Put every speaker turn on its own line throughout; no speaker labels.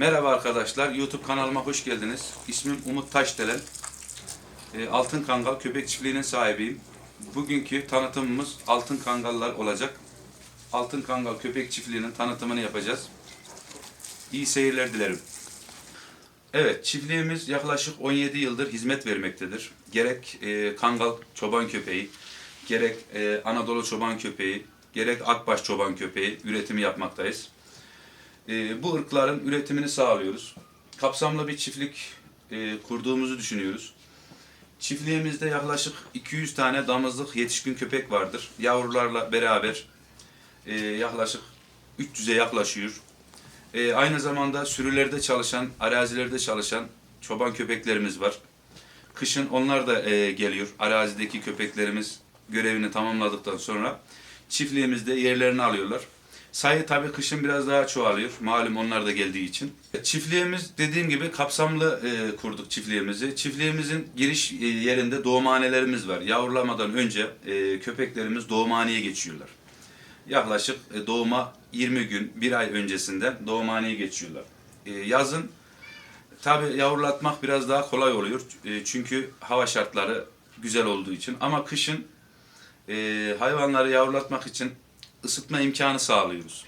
Merhaba arkadaşlar, YouTube kanalıma hoş geldiniz. İsmim Umut Taşdelen. E, Altın Kangal Köpek Çiftliği'nin sahibiyim. Bugünkü tanıtımımız Altın Kangallar olacak. Altın Kangal Köpek Çiftliği'nin tanıtımını yapacağız. İyi seyirler dilerim. Evet, çiftliğimiz yaklaşık 17 yıldır hizmet vermektedir. Gerek e, Kangal çoban köpeği, gerek e, Anadolu çoban köpeği, gerek Akbaş çoban köpeği üretimi yapmaktayız. E, bu ırkların üretimini sağlıyoruz. Kapsamlı bir çiftlik e, kurduğumuzu düşünüyoruz. Çiftliğimizde yaklaşık 200 tane damızlık yetişkin köpek vardır. Yavrularla beraber e, yaklaşık 300'e yaklaşıyor. E, aynı zamanda sürülerde çalışan, arazilerde çalışan çoban köpeklerimiz var. Kışın onlar da e, geliyor. Arazideki köpeklerimiz görevini tamamladıktan sonra çiftliğimizde yerlerini alıyorlar. Sayı tabii kışın biraz daha çoğalıyor. Malum onlar da geldiği için. Çiftliğimiz dediğim gibi kapsamlı e, kurduk çiftliğimizi. Çiftliğimizin giriş e, yerinde doğumhanelerimiz var. Yavrulamadan önce e, köpeklerimiz doğumhaneye geçiyorlar. Yaklaşık e, doğuma 20 gün, bir ay öncesinden doğumhaneye geçiyorlar. E, yazın tabii yavrulatmak biraz daha kolay oluyor. E, çünkü hava şartları güzel olduğu için. Ama kışın e, hayvanları yavrulatmak için ısıtma imkanı sağlıyoruz.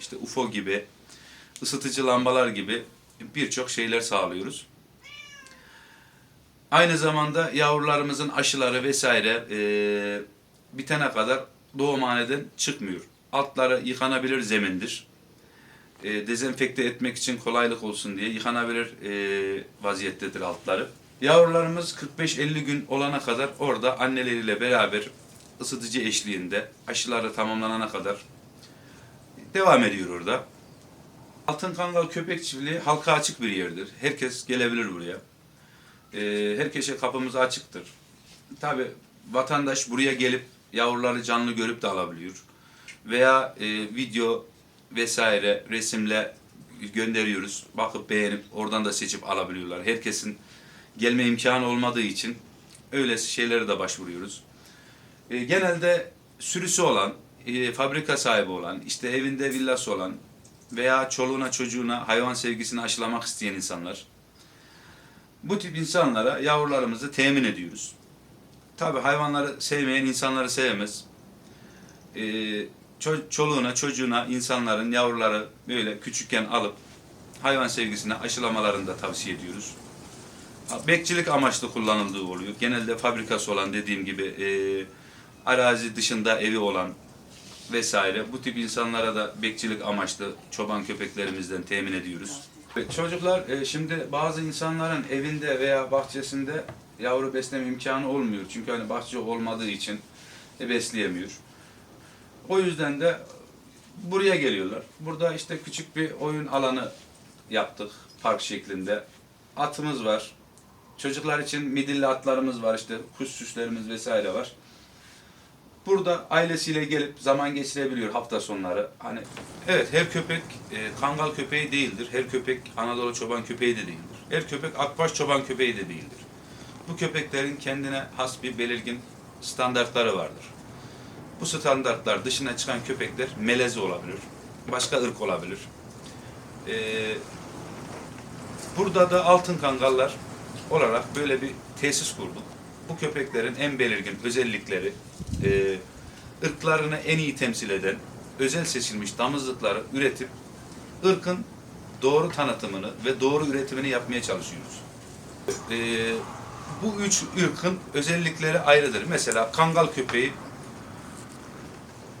İşte UFO gibi, ısıtıcı lambalar gibi birçok şeyler sağlıyoruz. Aynı zamanda yavrularımızın aşıları vesaire e, bitene kadar doğumhaneden çıkmıyor. Altları yıkanabilir zemindir. E, dezenfekte etmek için kolaylık olsun diye yıkanabilir e, vaziyettedir altları. Yavrularımız 45-50 gün olana kadar orada anneleriyle beraber ısıtıcı eşliğinde aşıları tamamlanana kadar devam ediyor orada. Altın Kangal Köpek Çiftliği halka açık bir yerdir. Herkes gelebilir buraya. Ee, herkese kapımız açıktır. Tabi vatandaş buraya gelip yavruları canlı görüp de alabiliyor. Veya e, video vesaire resimle gönderiyoruz. Bakıp beğenip oradan da seçip alabiliyorlar. Herkesin gelme imkanı olmadığı için öyle şeylere de başvuruyoruz. E, genelde sürüsü olan, e, fabrika sahibi olan, işte evinde villası olan veya çoluğuna çocuğuna hayvan sevgisini aşılamak isteyen insanlar. Bu tip insanlara yavrularımızı temin ediyoruz. Tabi hayvanları sevmeyen insanları sevmez. E, ço- çoluğuna, çocuğuna, insanların yavruları böyle küçükken alıp hayvan sevgisini aşılamalarını da tavsiye ediyoruz. Bekçilik amaçlı kullanıldığı oluyor. Genelde fabrikası olan dediğim gibi e, arazi dışında evi olan vesaire bu tip insanlara da bekçilik amaçlı çoban köpeklerimizden temin ediyoruz. Çocuklar e, şimdi bazı insanların evinde veya bahçesinde yavru besleme imkanı olmuyor. Çünkü hani bahçe olmadığı için e, besleyemiyor. O yüzden de buraya geliyorlar. Burada işte küçük bir oyun alanı yaptık park şeklinde. Atımız var. Çocuklar için midilli atlarımız var işte kuş süslerimiz vesaire var. Burada ailesiyle gelip zaman geçirebiliyor hafta sonları. Hani evet her köpek e, kangal köpeği değildir. Her köpek Anadolu çoban köpeği de değildir. Her köpek akbaş çoban köpeği de değildir. Bu köpeklerin kendine has bir belirgin standartları vardır. Bu standartlar dışına çıkan köpekler melezi olabilir. Başka ırk olabilir. Ee, burada da altın kangallar olarak böyle bir tesis kurduk. Bu köpeklerin en belirgin özellikleri, e, ırklarını en iyi temsil eden, özel seçilmiş damızlıkları üretip ırkın doğru tanıtımını ve doğru üretimini yapmaya çalışıyoruz. E, bu üç ırkın özellikleri ayrıdır. Mesela kangal köpeği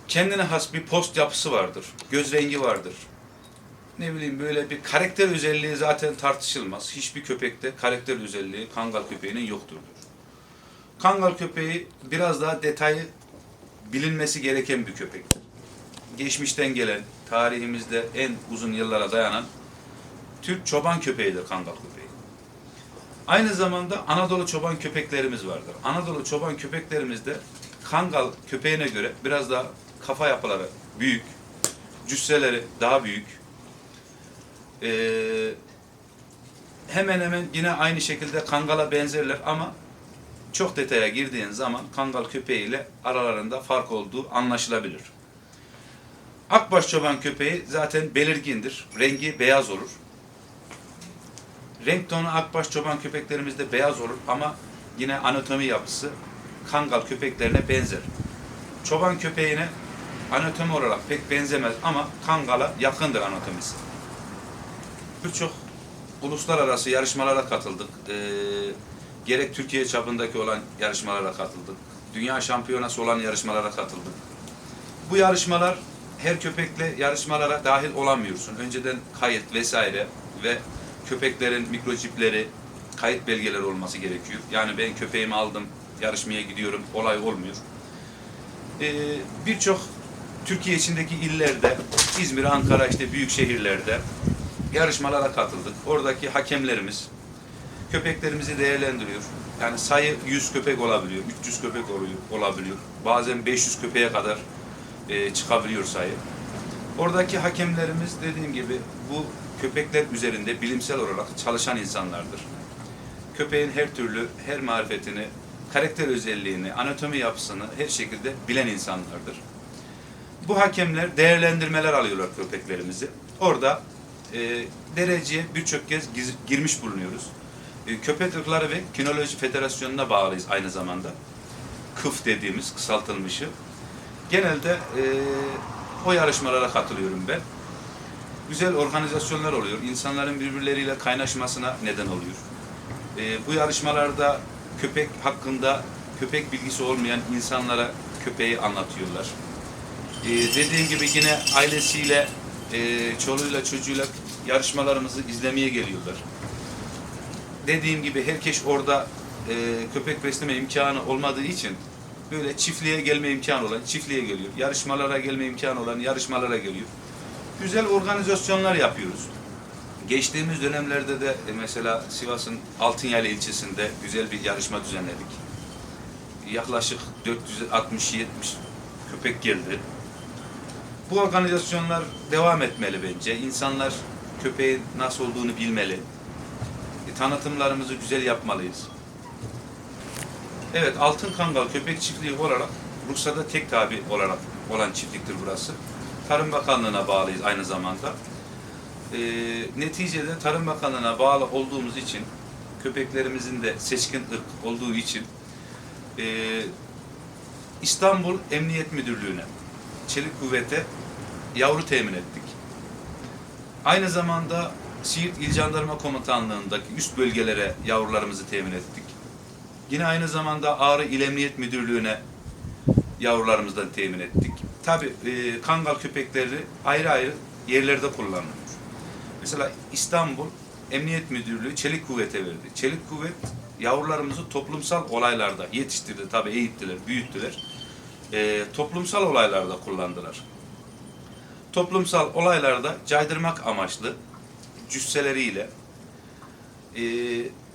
kendine has bir post yapısı vardır. Göz rengi vardır. Ne bileyim böyle bir karakter özelliği zaten tartışılmaz. Hiçbir köpekte karakter özelliği kangal köpeğinin yoktur. Kangal köpeği biraz daha detayı bilinmesi gereken bir köpektir. Geçmişten gelen, tarihimizde en uzun yıllara dayanan Türk çoban köpeğidir kangal köpeği. Aynı zamanda Anadolu çoban köpeklerimiz vardır. Anadolu çoban köpeklerimizde kangal köpeğine göre biraz daha kafa yapıları büyük, cüsseleri daha büyük. Ee, hemen hemen yine aynı şekilde kangala benzerler ama çok detaya girdiğin zaman kangal köpeğiyle aralarında fark olduğu anlaşılabilir. Akbaş çoban köpeği zaten belirgindir. Rengi beyaz olur. Renk tonu akbaş çoban köpeklerimizde beyaz olur ama yine anatomi yapısı kangal köpeklerine benzer. Çoban köpeğine anatomi olarak pek benzemez ama kangala yakındır anatomisi. Birçok uluslararası yarışmalara katıldık. Ee, gerek Türkiye çapındaki olan yarışmalara katıldık. Dünya şampiyonası olan yarışmalara katıldık. Bu yarışmalar her köpekle yarışmalara dahil olamıyorsun. Önceden kayıt vesaire ve köpeklerin mikroçipleri, kayıt belgeleri olması gerekiyor. Yani ben köpeğimi aldım, yarışmaya gidiyorum, olay olmuyor. Ee, Birçok Türkiye içindeki illerde, İzmir, Ankara işte büyük şehirlerde yarışmalara katıldık. Oradaki hakemlerimiz köpeklerimizi değerlendiriyor. Yani sayı 100 köpek olabiliyor, 300 köpek olabiliyor. Bazen 500 köpeğe kadar e, çıkabiliyor sayı. Oradaki hakemlerimiz dediğim gibi bu köpekler üzerinde bilimsel olarak çalışan insanlardır. Köpeğin her türlü, her marifetini, karakter özelliğini, anatomi yapısını her şekilde bilen insanlardır. Bu hakemler değerlendirmeler alıyorlar köpeklerimizi. Orada e, dereceye birçok kez girmiş bulunuyoruz. E, Köpek Irkları ve Kinoloji Federasyonu'na bağlıyız aynı zamanda. KıF dediğimiz kısaltılmışı. Genelde e, o yarışmalara katılıyorum ben. Güzel organizasyonlar oluyor. İnsanların birbirleriyle kaynaşmasına neden oluyor. E, bu yarışmalarda köpek hakkında köpek bilgisi olmayan insanlara köpeği anlatıyorlar. E, dediğim gibi yine ailesiyle, e, çoluğuyla, çocuğuyla yarışmalarımızı izlemeye geliyorlar. Dediğim gibi herkes orada e, köpek besleme imkanı olmadığı için böyle çiftliğe gelme imkanı olan çiftliğe geliyor. Yarışmalara gelme imkanı olan yarışmalara geliyor. Güzel organizasyonlar yapıyoruz. Geçtiğimiz dönemlerde de e, mesela Sivas'ın Altınyaylı ilçesinde güzel bir yarışma düzenledik. Yaklaşık 460-70 köpek geldi. Bu organizasyonlar devam etmeli bence. İnsanlar köpeğin nasıl olduğunu bilmeli. Tanıtımlarımızı güzel yapmalıyız. Evet, Altın Kangal Köpek Çiftliği olarak Rusya'da tek tabi olarak olan çiftliktir burası. Tarım Bakanlığı'na bağlıyız aynı zamanda. E, neticede Tarım Bakanlığı'na bağlı olduğumuz için köpeklerimizin de seçkin ırk olduğu için e, İstanbul Emniyet Müdürlüğü'ne Çelik Kuvvet'e yavru temin ettik. Aynı zamanda Siirt İl Jandarma Komutanlığı'ndaki üst bölgelere yavrularımızı temin ettik. Yine aynı zamanda Ağrı İl Emniyet Müdürlüğü'ne yavrularımızdan temin ettik. Tabi e, kangal köpekleri ayrı ayrı yerlerde kullanılıyor. Mesela İstanbul Emniyet Müdürlüğü Çelik Kuvvet'e verdi. Çelik Kuvvet yavrularımızı toplumsal olaylarda yetiştirdi, tabi eğittiler, büyüttüler. E, toplumsal olaylarda kullandılar. Toplumsal olaylarda caydırmak amaçlı cüsseleriyle e,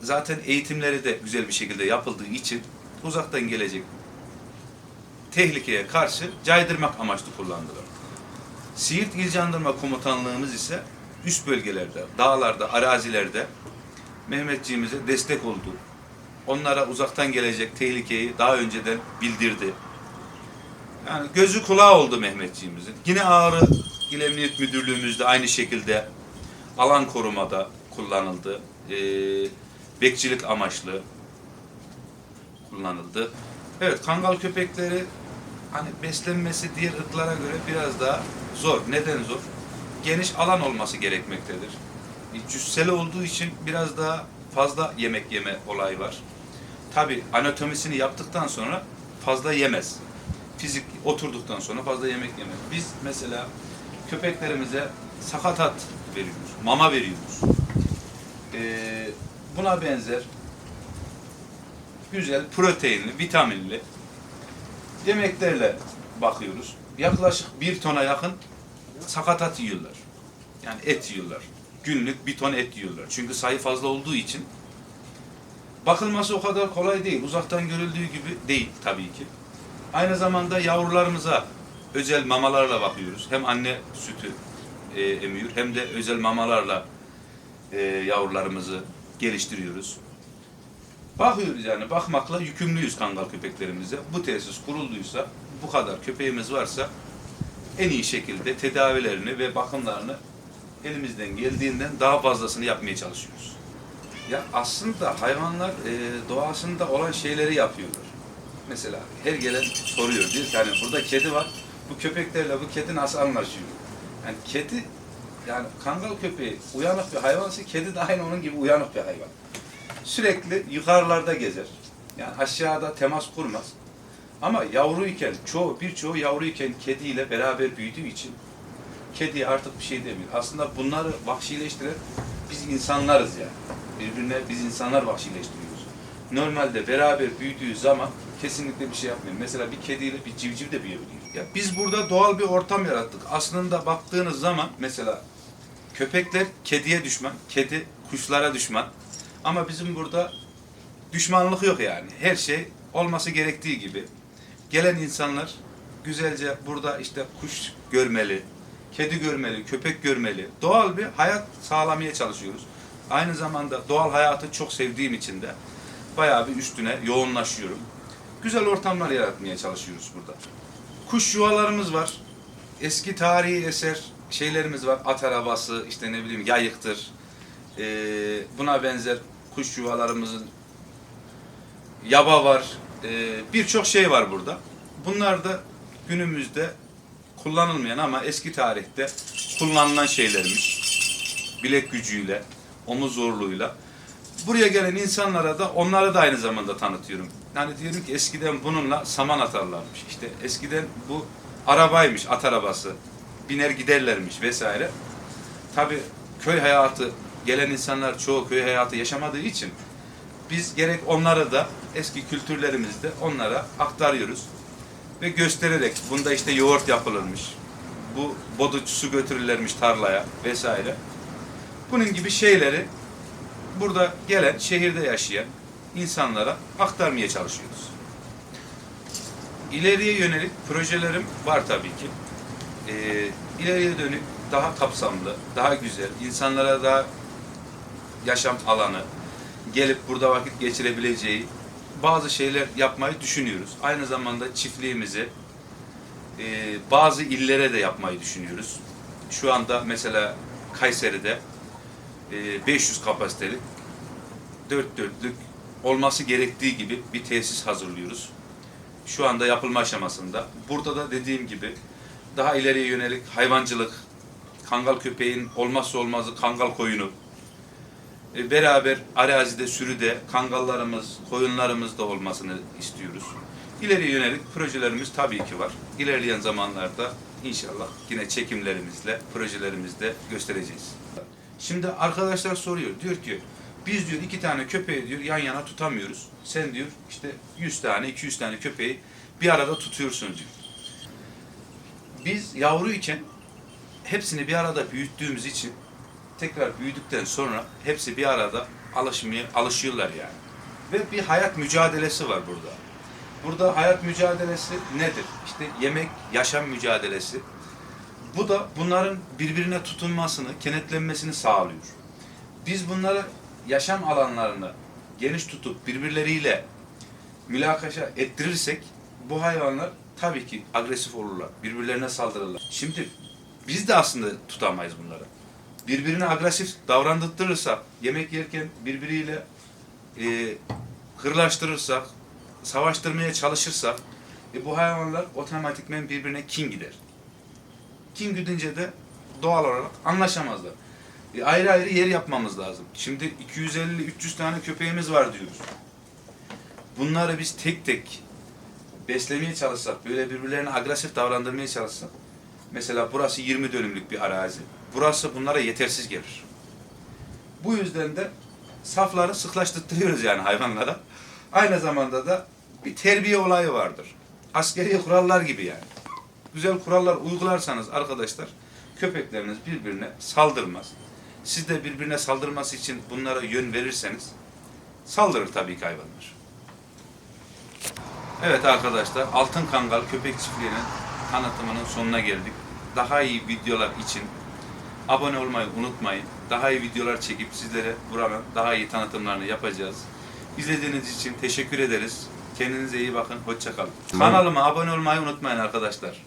zaten eğitimleri de güzel bir şekilde yapıldığı için uzaktan gelecek tehlikeye karşı caydırmak amaçlı kullandılar. Siirt İl Jandarma Komutanlığımız ise üst bölgelerde, dağlarda, arazilerde Mehmetçiğimize destek oldu. Onlara uzaktan gelecek tehlikeyi daha önceden bildirdi. Yani gözü kulağı oldu Mehmetçiğimizin. Yine Ağrı İl Emniyet Müdürlüğümüzde aynı şekilde alan korumada kullanıldı. Ee, bekçilik amaçlı kullanıldı. Evet, kangal köpekleri hani beslenmesi diğer ırklara göre biraz daha zor. Neden zor? Geniş alan olması gerekmektedir. E, Cüsseli olduğu için biraz daha fazla yemek yeme olayı var. Tabi anatomisini yaptıktan sonra fazla yemez. Fizik oturduktan sonra fazla yemek yemez. Biz mesela köpeklerimize sakatat veriyoruz, mama veriyoruz. Ee, buna benzer güzel, proteinli, vitaminli yemeklerle bakıyoruz. Yaklaşık bir tona yakın sakatat yiyorlar. Yani et yiyorlar. Günlük bir ton et yiyorlar. Çünkü sayı fazla olduğu için bakılması o kadar kolay değil. Uzaktan görüldüğü gibi değil tabii ki. Aynı zamanda yavrularımıza özel mamalarla bakıyoruz. Hem anne sütü e, emiyor hem de özel mamalarla e, yavrularımızı geliştiriyoruz. Bakıyoruz yani bakmakla yükümlüyüz kangal köpeklerimize. Bu tesis kurulduysa, bu kadar köpeğimiz varsa en iyi şekilde tedavilerini ve bakımlarını elimizden geldiğinden daha fazlasını yapmaya çalışıyoruz. Ya aslında hayvanlar e, doğasında olan şeyleri yapıyorlar. Mesela her gelen soruyor. Diyor ki hani burada kedi var. Bu köpeklerle bu kedi nasıl anlaşıyor? Yani kedi yani kangal köpeği uyanık bir hayvansa kedi de aynı onun gibi uyanık bir hayvan. Sürekli yukarılarda gezer. Yani aşağıda temas kurmaz. Ama yavruyken çoğu birçoğu yavruyken kediyle beraber büyüdüğü için kediye artık bir şey demiyor. Aslında bunları vahşileştiren biz insanlarız yani. Birbirine biz insanlar vahşileştiriyoruz. Normalde beraber büyüdüğü zaman kesinlikle bir şey yapmıyor. Mesela bir kediyle bir civciv de büyüyebiliyor. Ya biz burada doğal bir ortam yarattık. Aslında baktığınız zaman mesela köpekler kediye düşman, kedi kuşlara düşman. Ama bizim burada düşmanlık yok yani. Her şey olması gerektiği gibi. Gelen insanlar güzelce burada işte kuş görmeli, kedi görmeli, köpek görmeli. Doğal bir hayat sağlamaya çalışıyoruz. Aynı zamanda doğal hayatı çok sevdiğim için de bayağı bir üstüne yoğunlaşıyorum. Güzel ortamlar yaratmaya çalışıyoruz burada. Kuş yuvalarımız var. Eski tarihi eser şeylerimiz var. At arabası, işte ne bileyim yayıktır. Ee, buna benzer kuş yuvalarımızın yaba var. Ee, Birçok şey var burada. Bunlar da günümüzde kullanılmayan ama eski tarihte kullanılan şeylermiş. Bilek gücüyle, omuz zorluğuyla. Buraya gelen insanlara da onları da aynı zamanda tanıtıyorum. Yani diyorum ki eskiden bununla saman atarlarmış. İşte eskiden bu arabaymış, at arabası. Biner giderlermiş vesaire. Tabi köy hayatı, gelen insanlar çoğu köy hayatı yaşamadığı için biz gerek onları da eski kültürlerimizde onlara aktarıyoruz ve göstererek bunda işte yoğurt yapılırmış. Bu bodu su götürürlermiş tarlaya vesaire. Bunun gibi şeyleri burada gelen, şehirde yaşayan insanlara aktarmaya çalışıyoruz. İleriye yönelik projelerim var tabii ki. Ee, ileriye dönük daha kapsamlı, daha güzel, insanlara daha yaşam alanı, gelip burada vakit geçirebileceği bazı şeyler yapmayı düşünüyoruz. Aynı zamanda çiftliğimizi e, bazı illere de yapmayı düşünüyoruz. Şu anda mesela Kayseri'de e, 500 kapasitelik dört dörtlük olması gerektiği gibi bir tesis hazırlıyoruz. Şu anda yapılma aşamasında. Burada da dediğim gibi daha ileriye yönelik hayvancılık, kangal köpeğin olmazsa olmazı kangal koyunu, e, beraber arazide, sürüde kangallarımız, koyunlarımız da olmasını istiyoruz. İleriye yönelik projelerimiz tabii ki var. İlerleyen zamanlarda inşallah yine çekimlerimizle, projelerimizle göstereceğiz. Şimdi arkadaşlar soruyor, diyor ki biz diyor iki tane köpeği diyor yan yana tutamıyoruz. Sen diyor işte 100 tane, 200 tane köpeği bir arada tutuyorsun diyor. Biz yavruyken hepsini bir arada büyüttüğümüz için tekrar büyüdükten sonra hepsi bir arada alışmaya alışıyorlar yani. Ve bir hayat mücadelesi var burada. Burada hayat mücadelesi nedir? İşte yemek, yaşam mücadelesi. Bu da bunların birbirine tutunmasını, kenetlenmesini sağlıyor. Biz bunları yaşam alanlarını geniş tutup birbirleriyle mülakaşa ettirirsek bu hayvanlar tabii ki agresif olurlar. Birbirlerine saldırırlar. Şimdi biz de aslında tutamayız bunları birbirine agresif davrandırırsak, yemek yerken birbiriyle e, hırlaştırırsak, savaştırmaya çalışırsak, e, bu hayvanlar otomatikmen birbirine kin gider. Kin gidince de doğal olarak anlaşamazlar. E, ayrı ayrı yer yapmamız lazım. Şimdi 250-300 tane köpeğimiz var diyoruz. Bunları biz tek tek beslemeye çalışsak, böyle birbirlerine agresif davrandırmaya çalışsak, mesela burası 20 dönümlük bir arazi burası bunlara yetersiz gelir. Bu yüzden de safları sıklaştırıyoruz yani hayvanlara. Aynı zamanda da bir terbiye olayı vardır. Askeri kurallar gibi yani. Güzel kurallar uygularsanız arkadaşlar köpekleriniz birbirine saldırmaz. Siz de birbirine saldırması için bunlara yön verirseniz saldırır tabii ki hayvanlar. Evet arkadaşlar Altın Kangal Köpek Çiftliği'nin tanıtımının sonuna geldik. Daha iyi videolar için Abone olmayı unutmayın. Daha iyi videolar çekip sizlere buranın daha iyi tanıtımlarını yapacağız. İzlediğiniz için teşekkür ederiz. Kendinize iyi bakın. Hoşçakalın. Kanalıma abone olmayı unutmayın arkadaşlar.